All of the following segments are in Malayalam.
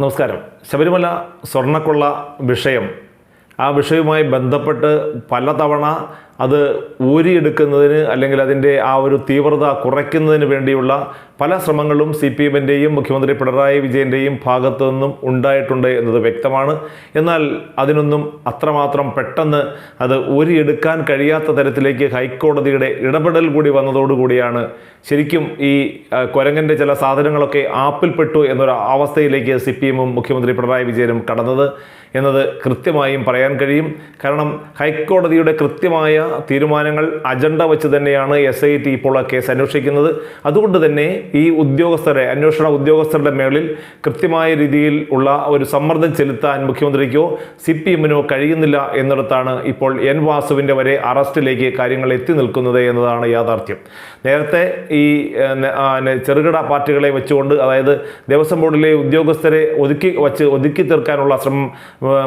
നമസ്കാരം. ശബരിമല സ്വർണക്കൊള്ള വിഷയം. ആ വിഷയവുമായി ബന്ധപ്പെട്ട് പലതവണ അത് ഊരിയെടുക്കുന്നതിന് അല്ലെങ്കിൽ അതിന്റെ ആ ഒരു തീവ്രത കുറയ്ക്കുന്നതിന് വേണ്ടിയുള്ള പല ശ്രമങ്ങളും സി പി എമ്മിന്റെയും മുഖ്യമന്ത്രി പിണറായി വിജയന്റെയും ഭാഗത്തു നിന്നും ഉണ്ടായിട്ടുണ്ട് എന്നത് വ്യക്തമാണ്. എന്നാൽ അതിനൊന്നും അത്രമാത്രം പെട്ടെന്ന് അത് ഊരിയെടുക്കാൻ കഴിയാത്ത തരത്തിലേക്ക് ഹൈക്കോടതിയുടെ ഇടപെടൽ കൂടി വന്നതോടുകൂടിയാണ് ശരിക്കും ഈ കൊരങ്ങന്റെ ചില സാധനങ്ങളൊക്കെ ആപ്പിൽപ്പെട്ടു എന്നൊരു അവസ്ഥയിലേക്ക് സി പി എമ്മും മുഖ്യമന്ത്രി പിണറായി വിജയനും കടന്നത് എന്നത് കൃത്യമായും പറയാൻ കഴിയും. കാരണം ഹൈക്കോടതിയുടെ കൃത്യമായ തീരുമാനങ്ങൾ അജണ്ട വെച്ച് തന്നെയാണ് എസ് ഐ ടി ഇപ്പോൾ ആ കേസ് അന്വേഷിക്കുന്നത്. അതുകൊണ്ട് തന്നെ ഈ ഉദ്യോഗസ്ഥരെ അന്വേഷണ ഉദ്യോഗസ്ഥരുടെ മേളിൽ കൃത്യമായ രീതിയിൽ ഉള്ള ഒരു സമ്മർദ്ദം ചെലുത്താൻ മുഖ്യമന്ത്രിക്കോ സി പി എമ്മിനോ കഴിയുന്നില്ല എന്നിടത്താണ് ഇപ്പോൾ എൻ വാസുവിന്റെ വരെ അറസ്റ്റിലേക്ക് കാര്യങ്ങൾ എത്തി നിൽക്കുന്നത് എന്നതാണ് യാഥാർത്ഥ്യം. നേരത്തെ ഈ ചെറുകിട പാർട്ടികളെ വെച്ചുകൊണ്ട് അതായത് ദേവസ്വം ബോർഡിലെ ഉദ്യോഗസ്ഥരെ ഒതുക്കി വച്ച് ഒതുക്കി തീർക്കാനുള്ള ശ്രമം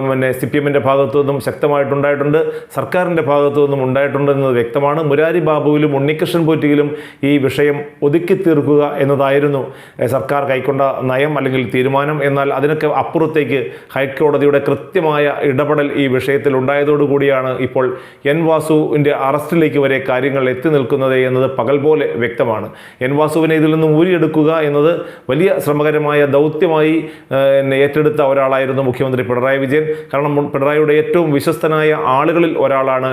പിന്നെ സി പി എമ്മിന്റെ ഭാഗത്തു നിന്നും ശക്തമായിട്ടുണ്ടായിട്ടുണ്ട്. സർക്കാരിന്റെ ഭാഗത്തു നിന്നും ഉണ്ടായിട്ടുണ്ട് എന്നത് വ്യക്തമാണ്. മുരാരി ബാബുവിലും ഉണ്ണികൃഷ്ണൻ പോറ്റിയിലും ഈ വിഷയം ഒതുക്കി തീർക്കുക എന്നതായിരുന്നു സർക്കാർ കൈക്കൊണ്ട നയം അല്ലെങ്കിൽ തീരുമാനം. എന്നാൽ അതിനൊക്കെ അപ്പുറത്തേക്ക് ഹൈക്കോടതിയുടെ കൃത്യമായ ഇടപെടൽ ഈ വിഷയത്തിൽ ഉണ്ടായതോടുകൂടിയാണ് ഇപ്പോൾ എൻ വാസുവിന്റെ അറസ്റ്റിലേക്ക് വരെ കാര്യങ്ങൾ എത്തി നിൽക്കുന്നത് എന്നത് പകൽ പോലെ വ്യക്തമാണ്. എൻ വാസുവിനെ ഇതിൽ നിന്നും ഊരിയെടുക്കുക എന്നത് വലിയ ശ്രമകരമായ ദൗത്യമായി ഏറ്റെടുത്ത ഒരാളായിരുന്നു മുഖ്യമന്ത്രി പിണറായി വിജയൻ. കാരണം പിണറായിയുടെ ഏറ്റവും വിശ്വസ്തനായ ആളുകളിൽ ഒരാളാണ്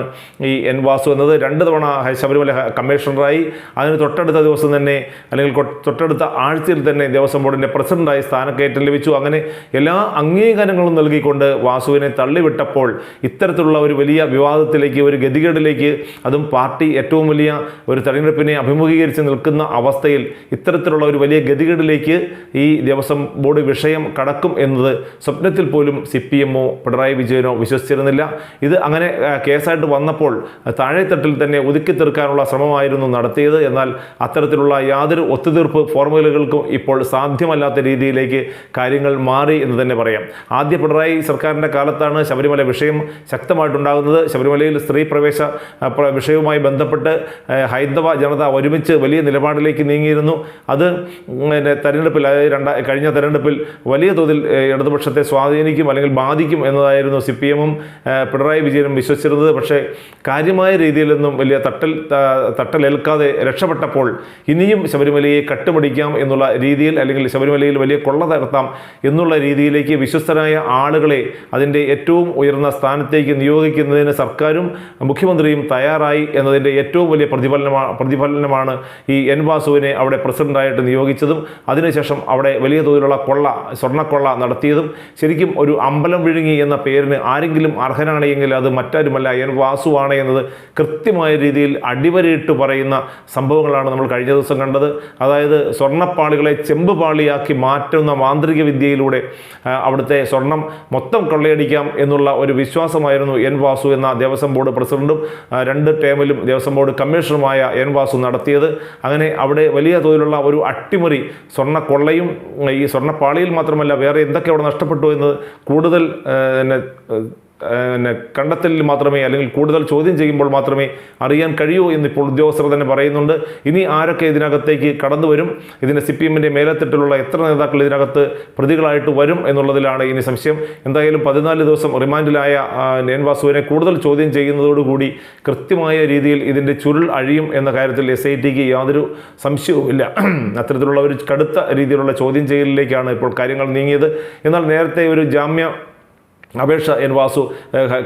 ഈ എൻ വാസു എന്നത് രണ്ട് തവണ ശബരിമല കമ്മീഷണറായി. അതിന് തൊട്ടടുത്ത ദിവസം തന്നെ അല്ലെങ്കിൽ തൊട്ടടുത്ത ആഴ്ചയിൽ തന്നെ ദേവസ്വം ബോർഡിന്റെ പ്രസിഡന്റായി സ്ഥാനക്കയറ്റം ലഭിച്ചു. അങ്ങനെ എല്ലാ അംഗീകാരങ്ങളും നൽകിക്കൊണ്ട് വാസുവിനെ തള്ളിവിട്ടപ്പോൾ ഇത്തരത്തിലുള്ള ഒരു വലിയ വിവാദത്തിലേക്ക് ഒരു ഗതികേടിലേക്ക് അതും പാർട്ടി ഏറ്റവും വലിയ ഒരു തെരഞ്ഞെടുപ്പിനെ അഭിമുഖീകരിച്ച് നിൽക്കുന്ന അവസ്ഥയിൽ ഇത്തരത്തിലുള്ള ഒരു വലിയ ഗതികേടിലേക്ക് ഈ ദേവസ്വം ബോർഡ് വിഷയം കടക്കും എന്നത് സ്വപ്നത്തിൽ പോലും സി പി എമ്മോ പിണറായി വിജയനോ വിശ്വസിച്ചിരുന്നില്ല. ഇത് അങ്ങനെ കേസായിട്ട് വന്നപ്പോൾ താഴെത്തട്ടിൽ തന്നെ ഒതുക്കി തീർക്കാനുള്ള ശ്രമമായിരുന്നു നടത്തിയത്. എന്നാൽ അത്തരത്തിലുള്ള യാതൊരു ഒത്തുതീർപ്പ് ഫോർമുലകൾക്കും ഇപ്പോൾ സാധ്യമല്ലാത്ത രീതിയിലേക്ക് കാര്യങ്ങൾ മാറി എന്ന് തന്നെ പറയാം. ആദ്യ പിണറായി സർക്കാരിന്റെ കാലത്താണ് ശബരിമല വിഷയം ശക്തമായിട്ടുണ്ടാകുന്നത്. ശബരിമലയിൽ സ്ത്രീ പ്രവേശ വിഷയവുമായി ബന്ധപ്പെട്ട് ഹൈന്ദവ ജനത ഒരുമിച്ച് വലിയ നിലപാടിലേക്ക് നീങ്ങിയിരുന്നു. അത് തെരഞ്ഞെടുപ്പിൽ അതായത് രണ്ടാ കഴിഞ്ഞ തെരഞ്ഞെടുപ്പിൽ വലിയ തോതിൽ ഇടതുപക്ഷത്തെ സ്വാധീനിക്കും അല്ലെങ്കിൽ ബാധിക്കും എന്നതായിരുന്നു സി പി എമ്മും പിണറായി വിജയനും വിശ്വസിച്ചിരുന്നത്. പക്ഷേ കാര്യമായ രീതിയിലൊന്നും വലിയ തട്ടൽ തട്ടലേൽക്കാതെ രക്ഷപ്പെട്ടപ്പോൾ ഇനിയും ശബരിമലയെ കട്ടുപിടിക്കാം എന്നുള്ള രീതിയിൽ അല്ലെങ്കിൽ ശബരിമലയിൽ വലിയ കൊള്ള നടത്താം എന്നുള്ള രീതിയിലേക്ക് വിശ്വസ്തരായ ആളുകളെ അതിന്റെ ഏറ്റവും ഉയർന്ന സ്ഥാനത്തേക്ക് നിയോഗിക്കുന്നതിന് സർക്കാരും മുഖ്യമന്ത്രിയും തയ്യാറായി എന്നതിന്റെ ഏറ്റവും വലിയ പ്രതിഫലനമാണ് പ്രതിഫലനമാണ് ഈ എൻ വാസുവിനെ അവിടെ പ്രസിഡന്റായിട്ട് നിയോഗിച്ചതും അതിനുശേഷം അവിടെ വലിയ തോതിലുള്ള കൊള്ള സ്വർണക്കൊള്ള നടത്തിയതും ശരിക്കും ഒരു അമ്പലം വിഴുങ്ങി എന്ന പേരിന് ആരെങ്കിലും അർഹനാണെങ്കിൽ അത് മറ്റാരുമല്ല എൻ വാസുവാണ് എന്നത് കൃത്യമായ രീതിയിൽ അടിവരയിട്ട് പറയുന്ന സംഭവങ്ങളാണ് നമ്മൾ കഴിഞ്ഞ ദിവസം കണ്ടത്. അതായത് സ്വർണപ്പാളികളെ ചെമ്പ് പാളിയാക്കി മാറ്റുന്ന മാന്ത്രിക വിദ്യയിലൂടെ അവിടുത്തെ സ്വർണം മൊത്തം കൊള്ളയടിക്കാം എന്നുള്ള ഒരു വിശ്വാസമായിരുന്നു എൻ വാസു എന്ന ദേവസ്വം ബോർഡ് പ്രസിഡന്റും രണ്ട് ടേമിലും ദേവസ്വം ബോർഡ് കമ്മീഷണറുമായ എൻ വാസു നടത്തിയത്. അങ്ങനെ അവിടെ വലിയ തോതിലുള്ള ഒരു അട്ടിമറി സ്വർണ കൊള്ളയും ഈ സ്വർണപ്പാളിയിൽ മാത്രമല്ല വേറെ എന്തൊക്കെ അവിടെ നഷ്ടപ്പെട്ടു എന്നത് കൂടുതൽ പിന്നെ കണ്ടെത്തലിൽ മാത്രമേ അല്ലെങ്കിൽ കൂടുതൽ ചോദ്യം ചെയ്യുമ്പോൾ മാത്രമേ അറിയാൻ കഴിയൂ എന്നിപ്പോൾ ഉദ്യോഗസ്ഥർ തന്നെ പറയുന്നുണ്ട്. ഇനി ആരൊക്കെ ഇതിനകത്തേക്ക് കടന്നു വരും? ഇതിന്റെ സി പി എമ്മിന്റെ മേലത്തിട്ടുള്ള എത്ര നേതാക്കൾ ഇതിനകത്ത് പ്രതികളായിട്ട് വരും എന്നുള്ളതിലാണ് ഇനി സംശയം. എന്തായാലും പതിനാല് ദിവസം റിമാൻഡിലായ എൻ വാസുവിനെ കൂടുതൽ ചോദ്യം ചെയ്യുന്നതോടുകൂടി കൃത്യമായ രീതിയിൽ ഇതിന്റെ ചുരുൾ അഴിയും എന്ന കാര്യത്തിൽ എസ് ഐ ടിക്ക് യാതൊരു സംശയവുമില്ല അത്തരത്തിലുള്ള ഒരു കടുത്ത രീതിയിലുള്ള ചോദ്യം ചെയ്യലിലേക്കാണ് ഇപ്പോൾ കാര്യങ്ങൾ നീങ്ങിയത്. എന്നാൽ നേരത്തെ ഒരു ജാമ്യ അപേക്ഷ എൻ വാസു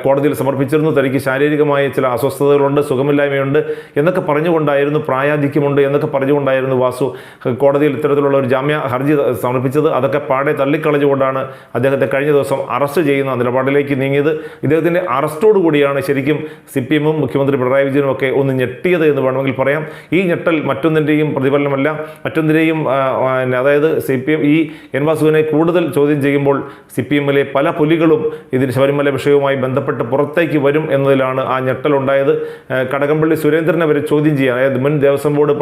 കോടതിയിൽ സമർപ്പിച്ചിരുന്നു. തനിക്ക് ശാരീരികമായ ചില അസ്വസ്ഥതകളുണ്ട് സുഖമില്ലായ്മയുണ്ട് എന്നൊക്കെ പറഞ്ഞുകൊണ്ടായിരുന്നു പ്രായാധിക്യമുണ്ട് എന്നൊക്കെ പറഞ്ഞുകൊണ്ടായിരുന്നു വാസു കോടതിയിൽ ഇത്തരത്തിലുള്ള ഒരു ജാമ്യ ഹർജി സമർപ്പിച്ചത്. അതൊക്കെ പാടെ തള്ളിക്കളഞ്ഞുകൊണ്ടാണ് അദ്ദേഹത്തെ കഴിഞ്ഞ ദിവസം അറസ്റ്റ് ചെയ്യുന്ന നിലപാടിലേക്ക് നീങ്ങിയത്. ഇദ്ദേഹത്തിന്റെ അറസ്റ്റോടുകൂടിയാണ് ശരിക്കും സി പി എമ്മും മുഖ്യമന്ത്രി പിണറായി വിജയനും ഒക്കെ ഒന്ന് ഞെട്ടിയത് എന്ന് വേണമെങ്കിൽ പറയാം. ഈ ഞെട്ടൽ മറ്റൊന്നിന്റെയും പ്രതിഫലനമല്ല. മറ്റൊന്നിന്റെയും അതായത് സി പി എം ഈ എൻ വാസുവിനെ കൂടുതൽ ചോദ്യം ചെയ്യുമ്പോൾ സി പി എമ്മിലെ പല പുലികളും ഇതിന് ശബരിമല വിഷയവുമായി ബന്ധപ്പെട്ട് പുറത്തേക്ക് വരും എന്നതിലാണ് ആ ഞെട്ടലുണ്ടായത്. കടകംപള്ളി സുരേന്ദ്രനെ വരെ ചോദ്യം ചെയ്യാൻ അതായത് മുൻ ദേവസ്വം ബോർഡ്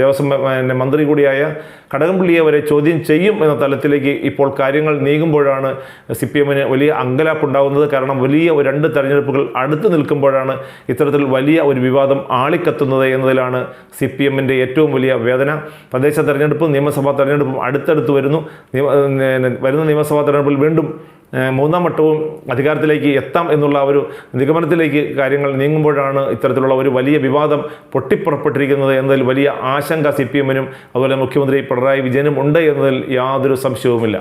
ദേവസ്വം മന്ത്രി കൂടിയായ കടകംപള്ളിയെ വരെ ചോദ്യം ചെയ്യും എന്ന തലത്തിലേക്ക് ഇപ്പോൾ കാര്യങ്ങൾ നീങ്ങുമ്പോഴാണ് സി പി എമ്മിന് വലിയ അങ്കലാപ്പുണ്ടാകുന്നത് കാരണം വലിയ രണ്ട് തെരഞ്ഞെടുപ്പുകൾ അടുത്ത് നിൽക്കുമ്പോഴാണ് ഇത്തരത്തിൽ വലിയ ഒരു വിവാദം ആളിക്കത്തുന്നത് എന്നതിലാണ് സി പി എമ്മിന്റെ ഏറ്റവും വലിയ വേദന. തദ്ദേശ തെരഞ്ഞെടുപ്പും നിയമസഭാ തെരഞ്ഞെടുപ്പും അടുത്തടുത്ത് വരുന്നു. വരുന്ന നിയമസഭാ തെരഞ്ഞെടുപ്പിൽ വീണ്ടും മൂന്നാം വട്ടവും അധികാരത്തിലേക്ക് എത്താം എന്നുള്ള ഒരു നിഗമനത്തിലേക്ക് കാര്യങ്ങൾ നീങ്ങുമ്പോഴാണ് ഇത്തരത്തിലുള്ള ഒരു വലിയ വിവാദം പൊട്ടിപ്പുറപ്പെട്ടിരിക്കുന്നത് എന്നതിൽ വലിയ ആശങ്ക സി പി എമ്മിനും അതുപോലെ മുഖ്യമന്ത്രി പിണറായി വിജയനും ഉണ്ട് എന്നതിൽ യാതൊരു സംശയവുമില്ല.